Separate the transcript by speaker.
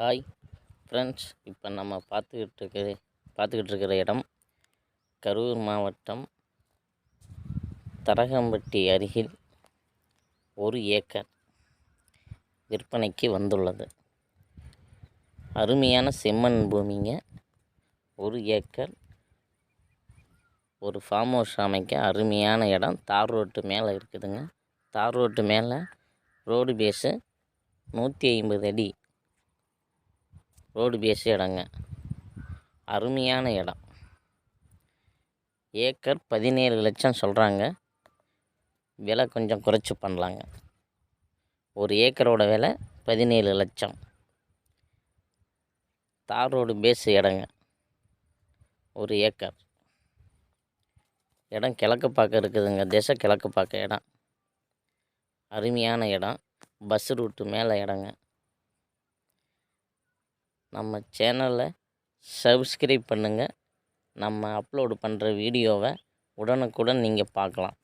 Speaker 1: Hi friends இப்போ நம்ம பார்த்துக்கிட்டு இருக்கிற பார்த்துக்கிட்டு இருக்கிற இடம் கரூர் மாவட்டம் தரகம்பட்டி அருகில் ஒரு ஏக்கர் விற்பனைக்கு வந்துள்ளது. அருமையான செம்மண் பூமிங்க. ஒரு ஏக்கர் ஒரு ஃபார்ம் ஹவுஸ் அமைக்க அருமையான இடம். தார் ரோட்டு மேலே இருக்குதுங்க. தார் ரோட்டு மேலே ரோடு பேஸு நூற்றி ஐம்பது அடி ரோடு பேஸ் இடங்க. அருமையான இடம். ஏக்கர் பதினேழு லட்சம் சொல்கிறாங்க விலை கொஞ்சம் குறைச்சி பண்ணலாங்க. ஒரு ஏக்கரோட விலை பதினேழு லட்சம். தார் ரோடு பேஸ் இடங்க. ஒரு ஏக்கர். இடம் கிழக்கு பார்க்க இருக்குதுங்க. திசை கிழக்கு பார்க்க இடம். அருமையான இடம். பஸ் ரூட்டு மேலே இடங்க. நம்ம சேனலை சப்ஸ்கிரைப் பண்ணுங்கள் நம்ம அப்லோடு பண்ணுற வீடியோவை உடனுக்குடன் நீங்கள் பார்க்கலாம்.